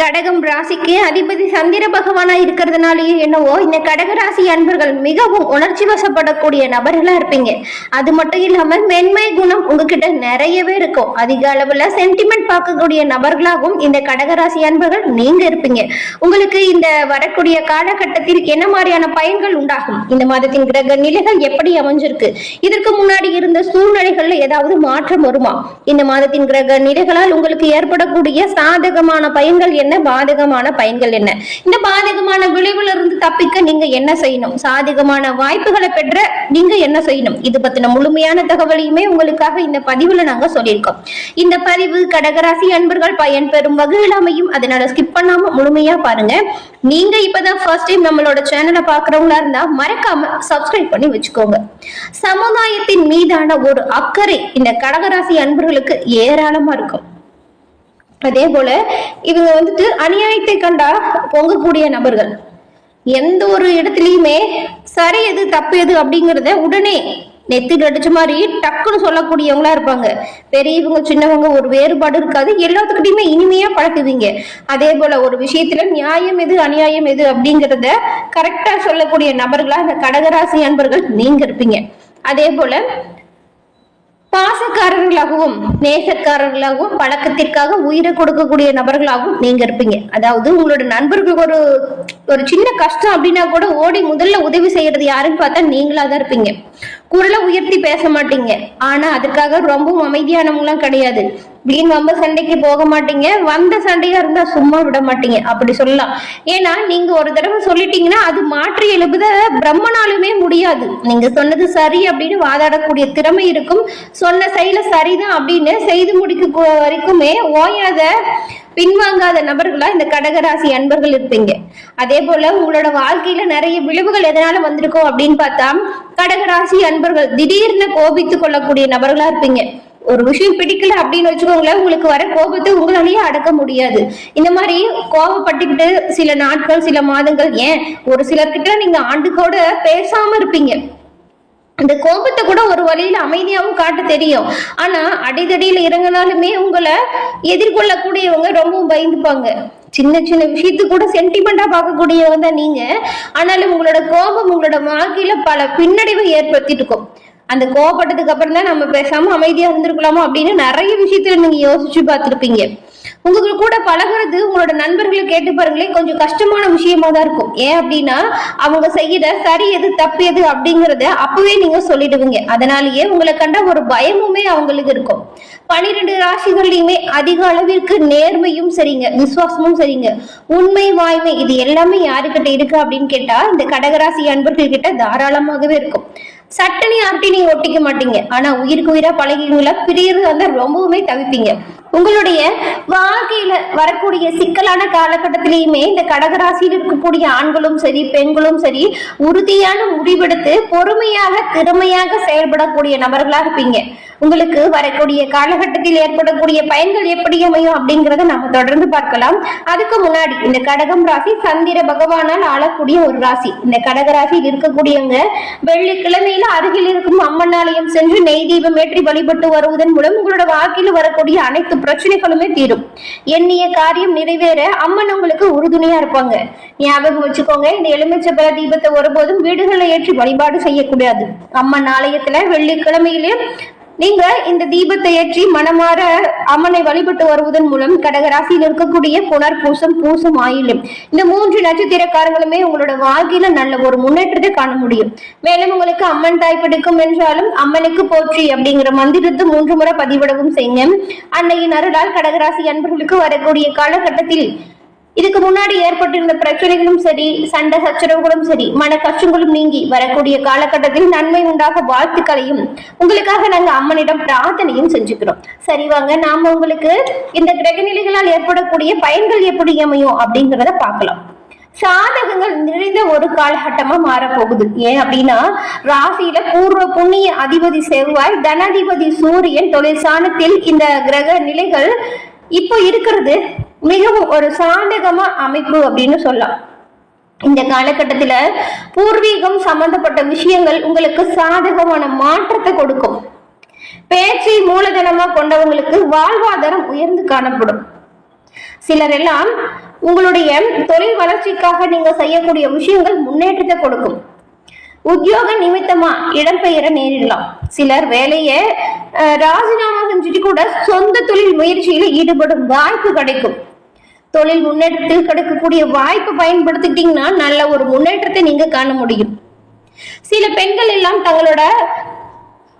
கடகம் ராசிக்கு அதிபதி சந்திர பகவானா இருக்கிறதுனாலயே என்னவோ இந்த கடக ராசி அன்பர்கள் மிகவும் உணர்ச்சி வசப்படக்கூடிய நபர்களா இருப்பீங்க. அது மட்டும் இல்லாம மென்மை குணம் உங்ககிட்ட நிறையவே இருக்கும். அதிக அளவுல சென்டிமெண்ட் பார்க்கக்கூடிய நபர்களாகவும் இந்த கடக ராசி அன்பர்கள் நீங்க இருப்பீங்க. உங்களுக்கு இந்த வரக்கூடிய காலகட்டத்தில் என்ன மாதிரியான பயன்கள் உண்டாகும்? இந்த மாதத்தின் கிரக நிலைகள் எப்படி அமைஞ்சிருக்கு? இதற்கு முன்னாடி இருந்த சூழ்நிலைகள்ல ஏதாவது மாற்றம் வருமா? இந்த மாதத்தின் கிரக நிலைகளால் உங்களுக்கு ஏற்படக்கூடிய சாதகமான பயன்கள் என்ன? பாதகமான பயன்கள் என்ன? இந்த பாதகமான விளைவுல இருந்து தப்பிக்க நீங்க என்ன செய்யணும்? சாதகமான வாய்ப்புகளை பெற்ற நீங்க என்ன செய்யணும்? இது பத்தின முழுமையான தகவலையுமே உங்களுக்காக இந்த பதிவுல நாங்க சொல்லியிருக்கோம். இந்த பதிவு கடகராசி அன்பர்கள் பயன் பெறும் வகையில் அமையும். அதனால ஸ்கிப் பண்ணாம முழுமையா பாருங்க. நீங்க இப்பதான் ஃபர்ஸ்ட் டைம் நம்மளோட சேனலை பாக்குறவங்களா இருந்தா மறக்காம சப்ஸ்கிரைப் பண்ணி வச்சுக்கோங்க. சமுதாயத்தின் மீதான ஒரு அக்கறை இந்த கடகராசி அன்பர்களுக்கு ஏராளமா இருக்கும். அதே போல இவங்க வந்துட்டு அநியாயத்தை கண்டா பொங்கக்கூடிய நபர்கள். எந்த ஒரு இடத்துலயுமே சரி எது தப்பு எது அப்படிங்கறத உடனே நெத்திக்கு அடிச்ச மாதிரி டக்குன்னு சொல்லக்கூடியவங்களா இருப்பாங்க. பெரியவங்க சின்னவங்க ஒரு வேறுபாடு இருக்காது. எல்லாத்துக்கிட்டையுமே இனிமையா பழக்குவீங்க அதே போல ஒரு விஷயத்துல நியாயம் எது அநியாயம் எது அப்படிங்கறத கரெக்டா சொல்லக்கூடிய நபர்களா இந்த கடகராசி அன்பர்கள் நீங்க இருப்பீங்க. அதே போல பாசக்காரர்களாகவும் நேசக்காரர்களாகவும் பழக்கத்திற்காக உயிரை கொடுக்கக்கூடிய நபர்களாகவும் நீங்க இருப்பீங்க. அதாவது உங்களோட நண்பர்களுக்கு ஒரு ஒரு சின்ன கஷ்டம் அப்படின்னா கூட ஓடி முதல்ல உதவி செய்யறது யாருன்னு பார்த்தா நீங்களா தான் இருப்பீங்க. குரலை உயர்த்தி பேச மாட்டீங்க. ஆனா அதுக்காக ரொம்பவும் அமைதியானவங்களாம் கிடையாது. வீண் வம்ப சண்டைக்கு போக மாட்டீங்க. வந்த சண்டையா இருந்தா சும்மா விட மாட்டீங்க. அப்படி சொல்லலாம். ஏன்னா நீங்க ஒரு தடவை சொல்லிட்டீங்கன்னா அது மாற்றி எழுப்புத பிரம்மனாலுமே முடியாது. நீங்க சொன்னது சரி அப்படின்னு வாதாடக்கூடிய திறமை இருக்கும். சொன்ன செயல சரிதான் அப்படின்னு செய்து முடிக்க வரைக்குமே ஓயாத பின்வாங்காத நபர்களா இந்த கடகராசி அன்பர்கள் இருப்பீங்க. அதே போல உங்களோட வாழ்க்கையில நிறைய விளைவுகள் எதனால வந்திருக்கோம் அப்படின்னு பார்த்தா கடகராசி அன்பர்கள் திடீர்னு கோபித்து கொள்ளக்கூடிய நபர்களா இருப்பீங்க. ஒரு விஷயம் பிடிக்கல அப்படின்னு வச்சுக்கோங்களேன் உங்களுக்கு வர கோபத்தை உங்களாலேயே அடக்க முடியாது. இந்த மாதிரி கோபப்பட்டுக்கிட்டு சில நாட்கள் சில மாதங்கள் ஏன்? ஒரு சிலர்கிட்ட நீங்க ஆண்டுக்கோட பேசாம இருப்பீங்க. அந்த கோபத்தை கூட ஒரு வழியில அமைதியாவும் காட்ட தெரியும். ஆனா அடிதடியில இறங்கினாலுமே உங்களை எதிர்கொள்ளக்கூடியவங்க ரொம்பவும் பயந்துப்பாங்க. சின்ன சின்ன விஷயத்து கூட சென்டிமெண்டா பார்க்கக்கூடியவங்க தான் நீங்க. ஆனாலும் உங்களோட கோபம் உங்களோட வாழ்க்கையில பல பின்னடைவை ஏற்படுத்திட்டு இருக்கும். அந்த கோவப்பட்டதுக்கு அப்புறம் தான் நம்ம பேசாம அமைதியா இருந்திருக்கலாமோ அப்படின்னு நிறைய விஷயத்துல நீங்க யோசிச்சு பார்த்திருப்பீங்க. உங்களுக்கு கூட பழகுறது உங்களோட நண்பர்களை கேட்டு பாருங்களேன் கொஞ்சம் கஷ்டமான விஷயமா தான் இருக்கும். ஏன் அப்படின்னா அவங்க செய்யற சரி எது தப்பு எது அப்படிங்கறத அப்பவே நீங்க சொல்லிடுவீங்க. அதனாலயே உங்களை கண்ட ஒரு பயமுமே அவங்களுக்கு இருக்கும். பனிரெண்டு ராசிகள்லயுமே அதிக அளவிற்கு நேர்மையும் சரிங்க விசுவாசமும் சரிங்க. உண்மை வாய்மை இது எல்லாமே யாருக்கிட்ட இருக்கு அப்படின்னு கேட்டா இந்த கடகராசி அன்பர்கள் கிட்ட தாராளமாகவே இருக்கும். சட்டனி யார்ட்டையும் நீங்க ஒட்டிக்க மாட்டீங்க. ஆனா உயிருக்கு உயிரா பழகிங்களா பிரியறது வந்து ரொம்பவுமே தவிப்பீங்க. உங்களுடைய வாழ்க்கையில வரக்கூடிய சிக்கலான காலகட்டத்திலயுமே இந்த கடகராசியில் இருக்கக்கூடிய ஆண்களும் சரி பெண்களும் சரி உறுதியான முடிவெடுத்து பொறுமையாக திறமையாக செயல்படக்கூடிய நபர்களா இருப்பீங்க. உங்களுக்கு வரக்கூடிய காலகட்டத்தில் ஏற்படக்கூடிய பயன்கள் எப்படி அமையும் அப்படிங்கறத நம்ம தொடர்ந்து பார்க்கலாம். அதுக்கு முன்னாடி இந்த கடகம் ராசி சந்திர பகவானால் ஆளக்கூடிய ஒரு ராசி. இந்த கடக ராசியில் இருக்கக்கூடியவங்க வெள்ளிக்கிழமையில அருகில் இருக்கும் அம்மன் ஆலயம் சென்று நெய் தீபம் ஏற்றி வழிபட்டு வருவதன் மூலம் உங்களோட வாழ்க்கையில் வரக்கூடிய அனைத்து பிரச்சனைகளுமே தீரும். எண்ணிய காரியம் நிறைவேற அம்மன் உங்களுக்கு உறுதுணையா இருப்பாங்க. ஞாபகம் வச்சுக்கோங்க இந்த எலுமிச்சப்பழ தீபத்தை ஒருபோதும் வீடுகளில் ஏற்றி வழிபாடு செய்யக்கூடாது. அம்மன் ஆலயத்துல வெள்ளிக்கிழமையிலே நீங்க இந்த தீபத்தை ஏற்றி மனமாற அம்மனை வழிபட்டு வருவதன் மூலம் கடகராசியில் இருக்கக்கூடிய புனர் பூசம் பூசம் ஆயிலும். இந்த மூன்று நட்சத்திரக்காரங்களுமே உங்களோட வாழ்க்கையில நல்ல ஒரு முன்னேற்றத்தை காண முடியும். மேலும் உங்களுக்கு அம்மன் தாய் பிடிக்கும் என்றாலும் அம்மனுக்கு போற்றி அப்படிங்கிற மந்திரத்தை மூன்று முறை பதிவிடவும் செய்யுங்க. அன்னையின் அருளால் கடகராசி அன்பர்களுக்கு வரக்கூடிய காலகட்டத்தில் இதுக்கு முன்னாடி ஏற்பட்டிருந்த பிரச்சனைகளும் சரி சண்டை சச்சரவுகளும் சரி மன கஷ்டங்களும் நீங்கி வரக்கூடிய காலகட்டத்தில் நன்மை உண்டாக வாழ்த்துக்களையும் உங்களுக்காக நாங்க அம்மனிடம் பிரார்த்தனையும் செஞ்சுக்கிறோம். சரி வாங்க நாம உங்களுக்கு இந்த கிரகநிலைகளால் ஏற்படக்கூடிய பயன்கள் எப்படி அமையும் அப்படிங்கிறத பார்க்கலாம். சாதகங்கள் நிறைந்த ஒரு காலகட்டமா மாறப்போகுது. ஏன் அப்படின்னா ராசியில பூர்வ புண்ணிய அதிபதி செவ்வாய் தனாதிபதி சூரியன் தொழில் சாணத்தில் இந்த கிரக நிலைகள் இப்போ இருக்கிறது. மிகவும் ஒரு சாண்டகமா அமைப்பு அப்படின்னு சொல்லலாம். இந்த காலகட்டத்துல பூர்வீகம் சம்பந்தப்பட்ட விஷயங்கள் உங்களுக்கு சாதகமான மாற்றத்தை கொடுக்கும். பேச்சை மூலதனமா கொண்டவங்களுக்கு வாழ்வாதாரம் உயர்ந்து காணப்படும். சிலர் எல்லாம் உங்களுடைய தொழில் வளர்ச்சிக்காக நீங்க செய்யக்கூடிய விஷயங்கள் முன்னேற்றத்தை கொடுக்கும். உத்தியோக நிமித்தமா இடம்பெயர நேரிடலாம். சிலர் வேலையை அஹ், ராஜினாமா செஞ்சுட்டு கூட சொந்த தொழில் முயற்சியில ஈடுபடும் வாய்ப்பு கிடைக்கும். தொழில் முன்னேற்றத்தில் கிடைக்கக்கூடிய வாய்ப்பு பயன்படுத்திட்டீங்கன்னா நல்ல ஒரு முன்னேற்றத்தை நீங்க காண முடியும். சில பெண்கள் எல்லாம் தங்களோட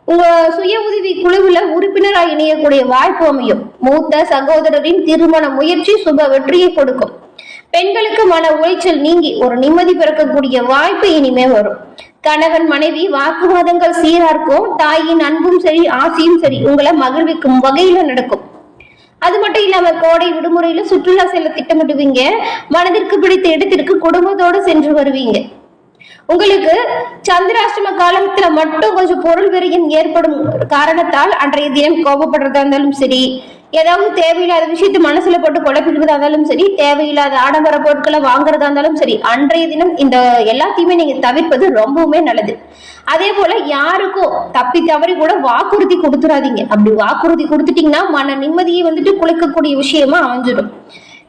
உங்க சுய உதவி குழுவுல உறுப்பினராக இணையக்கூடிய வாய்ப்பு அமையும். மூத்த சகோதரரின் திருமண முயற்சி சுப வெற்றியை கொடுக்கும். பெண்களுக்கு மன உளைச்சல் நீங்கி ஒரு நிம்மதி பிறக்கக்கூடிய வாய்ப்பு இனிமே வரும். கணவன் மனைவி வாக்குவாதங்கள் சீரார்க்கும் தாயின் அன்பும் சரி ஆசையும் சரி உங்களை மகிழ்விக்கும் வகையில நடக்கும். அது மட்டும் இல்லாம கோடை விடுமுறையில சுற்றுலா செல்ல திட்டமிடுவீங்க. மனதிற்கு பிடித்த இடத்திற்கு குடும்பத்தோடு சென்று வருவீங்க. உங்களுக்கு சந்திராஷ்டம காலத்துல மட்டும் கொஞ்சம் பொருள் விரயம் ஏற்படும் காரணத்தால் அன்றைய தினம் கோபப்படுறதா இருந்தாலும் சரி ஏதாவது தேவையில்லாத விஷயத்தை மனசுல போட்டு குழப்பிடுவதா இருந்தாலும் சரி தேவையில்லாத ஆடம்பர பொருட்களை வாங்குறதா இருந்தாலும் சரி அன்றைய தினம் இந்த எல்லாத்தையுமே நீங்க தவிர்ப்பது ரொம்பவுமே நல்லது. அதே போல யாருக்கும் தப்பி தவறி கூட வாக்குறுதி கொடுத்துடாதீங்க அப்படி வாக்குறுதி கொடுத்துட்டீங்கன்னா மன நிம்மதியை வந்துட்டு குலைக்கக்கூடிய விஷயமா அமைஞ்சிடும்.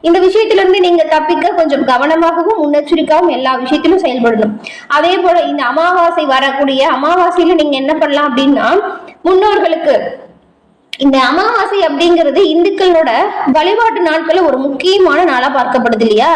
இந்த விஷயத்துல இருந்து நீங்க தப்பிக்க கொஞ்சம் கவனமாகவும் முன்னெச்சரிக்கையாகவும் எல்லா விஷயத்திலும் செயல்படணும். அதே போல இந்த அமாவாசை வரக்கூடிய அமாவாசையில நீங்க என்ன பண்ணலாம் அப்படின்னா முன்னோர்களுக்கு இந்த அமாவாசை அப்படிங்கிறது இந்துக்களோட வழிபாட்டு நாட்கள்ல ஒரு முக்கியமான நாளா பார்க்கப்படுது இல்லையா?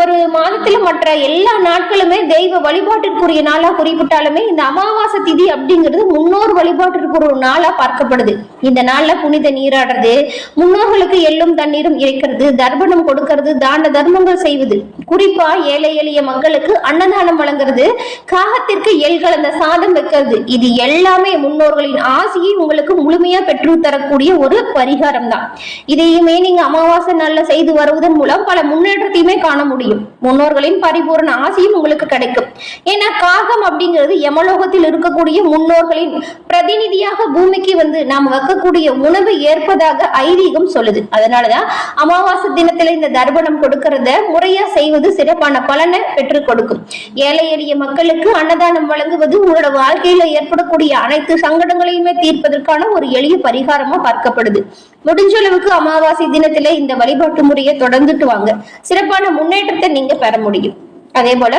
ஒரு மாதத்துல மற்ற எல்லா நாட்களுமே தெய்வ வழிபாட்டிற்குரிய நாளா குறிப்பிட்டாலுமே இந்த அமாவாசை திதி அப்படிங்கிறது முன்னோர் வழிபாட்டிற்கு ஒரு நாளா பார்க்கப்படுது. இந்த நாள்ல புனித நீராடுறது முன்னோர்களுக்கு எள்ளும் தண்ணீரும் இறைக்கிறது தர்ப்பணம் கொடுக்கிறது தான தர்மங்கள் செய்வது. குறிப்பா ஏழை எளிய மக்களுக்கு அன்னதானம் வழங்குறது காகத்திற்கு எள் கலந்த சாதம் வைக்கிறது. இது எல்லாமே முன்னோர்களின் ஆசையை உங்களுக்கு முழுமையா பெற்று தரக்கூடிய ஒரு பரிகாரம் தான் இதையுமே நீங்க அமாவாசை நாள்ல செய்து வருவதன் மூலம் பல முன்னேற்றத்தையுமே காண முடியும். முடியும். முன்னோர்களின் பரிபூர்ண ஆசையும் உங்களுக்கு கிடைக்கும். ஏன்னா காகம் அப்படிங்கிறது யமலோகத்தில் இருக்கக்கூடிய முன்னோர்களின் பிரதிநிதியாக பூமிக்கு வந்து நாம் வைக்கக்கூடிய உணவு ஏற்பதாக ஐதீகம் சொல்லுது. அதனாலதான் அமாவாசை தினத்துல இந்த தர்ப்பணம் கொடுக்கறத முறையா செய்வது சிறப்பான பலனை பெற்றுக் கொடுக்கும். ஏழை எளிய மக்களுக்கு அன்னதானம் வழங்குவது உங்களோட வாழ்க்கையில ஏற்படக்கூடிய அனைத்து சங்கடங்களையுமே தீர்ப்பதற்கான ஒரு எளிய பரிகாரமா பார்க்கப்படுது. முடிஞ்ச அளவுக்கு அமாவாசை தினத்துல இந்த வழிபாட்டு முறையை தொடர்ந்துட்டு வாங்க. சிறப்பான முன்னேற்ற முன்னேற்றத்தை நீங்க பெற முடியும். அதே போல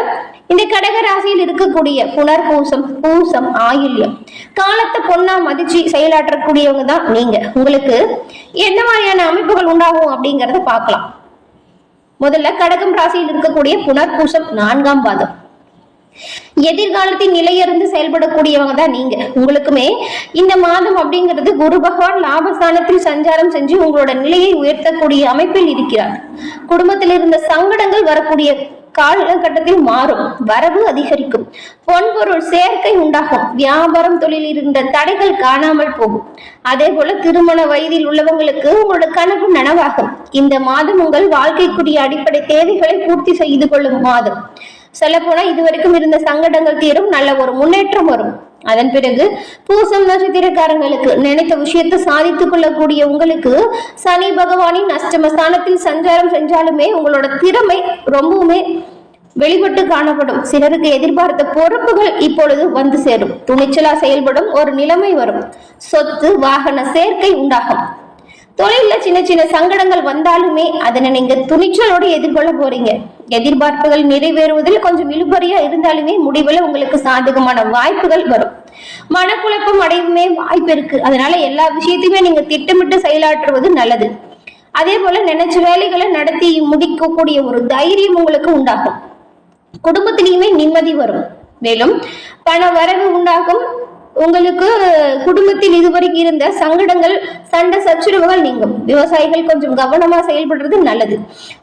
இந்த கடக ராசியில் இருக்கக்கூடிய புனர்பூசம் பூசம் ஆயுள்யம் காலத்தை பொண்ணா மதிச்சு செயலாற்றக்கூடியவங்க தான் நீங்க. உங்களுக்கு என்ன மாதிரியான அமைப்புகள் உண்டாகும் அப்படிங்கறத பார்க்கலாம். முதல்ல கடகம் ராசியில் இருக்கக்கூடிய புனர்பூசம் நான்காம் பாதம். எதிர்காலத்தின் நிலையிருந்து செயல்படக்கூடியவங்க தான் நீங்க. உங்களுக்குமே இந்த மாதம் அப்படிங்கிறது குரு பகவான் லாபஸ்தானத்தில் சஞ்சாரம் செஞ்சு உங்களோட நிலையை உயர்த்தக்கூடிய அமைப்பில் இருக்கிறார். குடும்பத்தில் இருந்த சங்கடங்கள் வரக்கூடிய காலகட்டத்தில் மாறும். வரவு அதிகரிக்கும். பொன்பொருள் சேர்க்கை உண்டாகும். வியாபாரம் தொழிலில் இருந்த தடைகள் காணாமல் போகும். அதே போல திருமண வயதில் உள்ளவங்களுக்கு உங்களோட கனவு நனவாகும். இந்த மாதம் உங்கள் வாழ்க்கைக்குரிய அடிப்படை தேவைகளை பூர்த்தி செய்து கொள்ளும் மாதம். சொல்ல போனா இதுவரைக்கும் இருந்த சங்கடங்கள் தீரும் நல்ல ஒரு முன்னேற்றம் வரும். அதன் பிறகு பூசம் நட்சத்திரக்காரங்களுக்கு நினைத்த விஷயத்தை சாதித்துக் கொள்ளக்கூடிய உங்களுக்கு சனி பகவானின் அஷ்டம ஸ்தானத்தில் சஞ்சாரம் செஞ்சாலுமே உங்களோட திறமை ரொம்பவுமே வெளிப்பட்டு காணப்படும். சிலருக்கு எதிர்பார்த்த பொறுப்புகள் இப்பொழுது வந்து சேரும். துணிச்சலா செயல்படும் ஒரு நிலைமை வரும். சொத்து வாகன சேர்க்கை உண்டாகும். தொழில சின்ன சின்ன சங்கடங்கள் வந்தாலுமே அதனை நீங்க துணிச்சலோடு எதிர்கொள்ள போறீங்க. எதிர்பார்ப்புகள் நிறைவேறுவதில் கொஞ்சம் இழுபறியா இருந்தாலுமே முடிவுல உங்களுக்கு சாதகமான வாய்ப்புகள் வரும். மனக்குழப்பம் அடையுமே வாய்ப்பு இருக்கு. அதனால எல்லா விஷயத்தையுமே நீங்க திட்டமிட்டு செயலாற்றுவது நல்லது. அதே போல நினைச்ச வேலைகளை நடத்தி முடிக்கக்கூடிய ஒரு தைரியம் உங்களுக்கு உண்டாகும். குடும்பத்திலையுமே நிம்மதி வரும். மேலும் பண வரவு உண்டாகும். உங்களுக்கு குடும்பத்தில் இதுவரைக்கும் இருந்த சங்கடங்கள் சண்டை சச்சுரவுகள் நீங்கும். விவசாயிகள் கொஞ்சம் கவனமா செயல்படுறது நல்லது.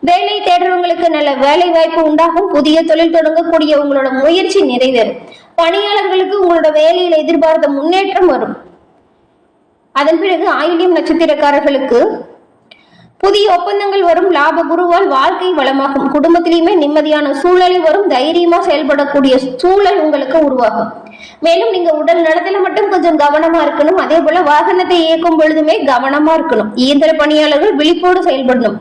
வேலை தேடுறவங்களுக்கு நல்ல வேலை வாய்ப்பு உண்டாகும். புதிய தொழில் தொடங்கக்கூடிய உங்களோட முயற்சி நிறைவேறும். பணியாளர்களுக்கு உங்களோட வேலையில எதிர்பார்த்த முன்னேற்றம் வரும். அதன் பிறகு ஆயில்யம் நட்சத்திரக்காரர்களுக்கு புதிய ஒப்பந்தங்கள் வரும் லாப குருவால் வாழ்க்கை வளமாகும். குடும்பத்திலையுமே நிம்மதியான சூழலை வரும். தைரியமா செயல்படக்கூடிய சூழல் உங்களுக்கு உருவாகும். மேலும் நீங்க உடல் நலத்துல மட்டும் கொஞ்சம் கவனமா இருக்கணும். அதே போல வாகனத்தை இயக்கும் பொழுதுமே கவனமா இருக்கணும். இயந்திர பணியாளர்கள் விழிப்போடு செயல்படணும்.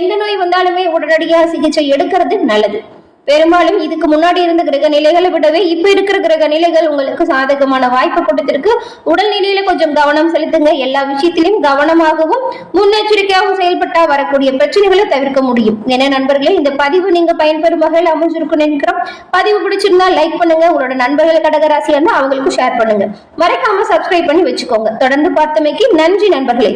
எந்த நோய் வந்தாலுமே உடனடியாக சிகிச்சை எடுக்கிறது நல்லது. பெரும்பாலும் இதுக்கு முன்னாடி இருந்த கிரக நிலைகளை விடவே இப்ப இருக்கிற கிரக நிலைகள் உங்களுக்கு சாதகமான வாய்ப்பு கொடுத்திருக்கு. உடல்நிலையில கொஞ்சம் கவனம் செலுத்துங்க. எல்லா விஷயத்திலையும் கவனமாகவும் முன்னெச்சரிக்கையாகவும் செயல்பட்டா வரக்கூடிய பிரச்சனைகளை தவிர்க்க முடியும். என நண்பர்களே இந்த பதிவு நீங்க பயன்பெறும் வகையில் அமைஞ்சிருக்கும் நினைக்கிறோம். பதிவு பிடிச்சிருந்தா லைக் பண்ணுங்க. உங்களோட நண்பர்கள் கடகராசியா இருந்தா அவங்களுக்கும் ஷேர் பண்ணுங்க. மறக்காம சப்ஸ்கிரைப் பண்ணி வச்சுக்கோங்க. தொடர்ந்து பார்த்தமைக்கு நன்றி நண்பர்களே.